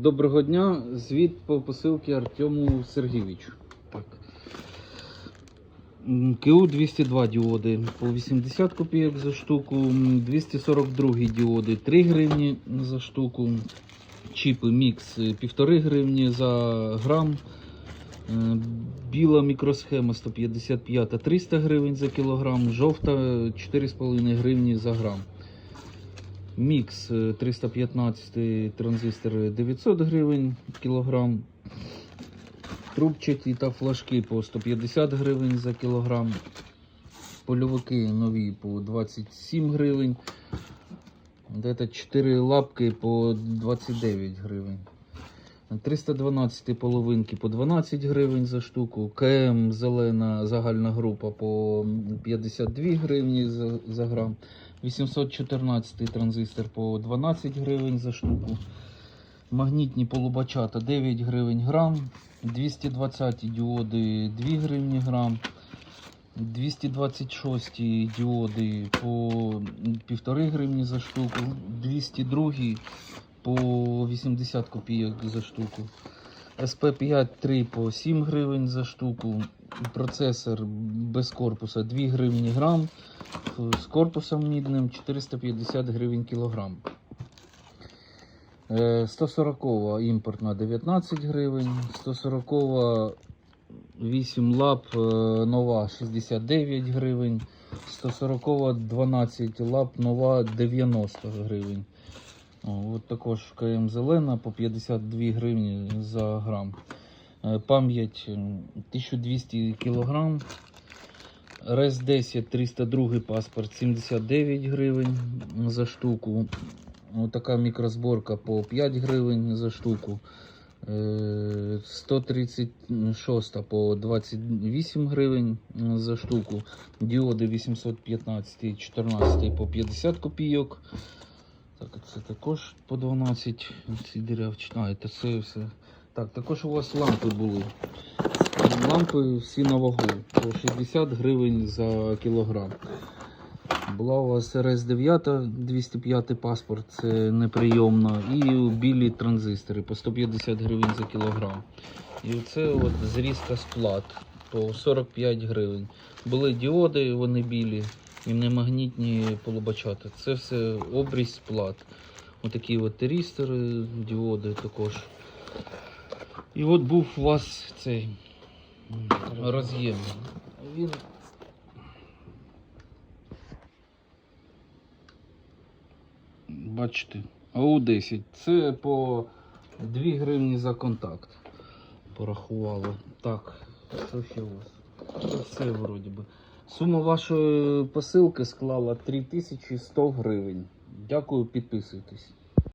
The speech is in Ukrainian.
Доброго дня. Звіт по посилці Артему Сергійовичу. Так. КУ 202 діоди по 80 копійок за штуку, 242 діоди 3 гривні за штуку. Чіпи мікс е, 1,5 гривні за грам. Е, Біла мікросхема 155 300 гривень за кілограм, жовта е, 4,5 гривні за грам. Мікс е, 315 транзистор 900 гривень кілограм. Трубчаті та флажки по 150 гривень за кілограм. Польовики нові по 27 гривень. Де-то 4 лапки по 29 гривень. 312 половинки по 12 гривень за штуку. КМ зелена загальна група по 52 гривні за, за грам. 814 транзистор по 12 гривень за штуку. Магнітні полубачата 9 гривень грам. 220 діоди 2 гривні грам. 226 діоди по 1,5 гривні за штуку. 202 по 80 копійок за штуку. СП5 3 по 7 гривень за штуку. Процесор без корпуса 2 гривні грам. З корпусом мідним 450 гривень кілограм. Е, 140 імпортна 19 гривень. 140 8 лап е, нова 69 гривень. 140 12 лап нова 90 гривень. От також КМ зелена по 52 гривні за грам. Е, Пам'ять 1200 кілограм. РЕС 10 302 паспорт 79 гривень за штуку. Отака мікрозборка по 5 гривень за штуку. Е, 136 по 28 гривень за штуку. Діоди 815 14 по 50 копійок. Так, це також по 12 ці дірявчі. А, це все, все. Так, також у вас лампи були. Лампи всі на вагу по 60 гривень за кілограм. Була у вас РС 9 205 паспорт, це неприйомно. І білі транзистори по 150 гривень за кілограм. І оце от зрізка з плат по 45 гривень. Були діоди, вони білі, і немагнітні полубачати. Це все обрізь плат. Отакі от терістори, діоди також. І от був у вас цей роз'єм. Він Бачите, АУ-10. Це по 2 гривні за контакт. Порахували. Так, що ще у вас? Все вроді би. Сума вашої посилки склала 3100 гривень. Дякую, підписуйтесь.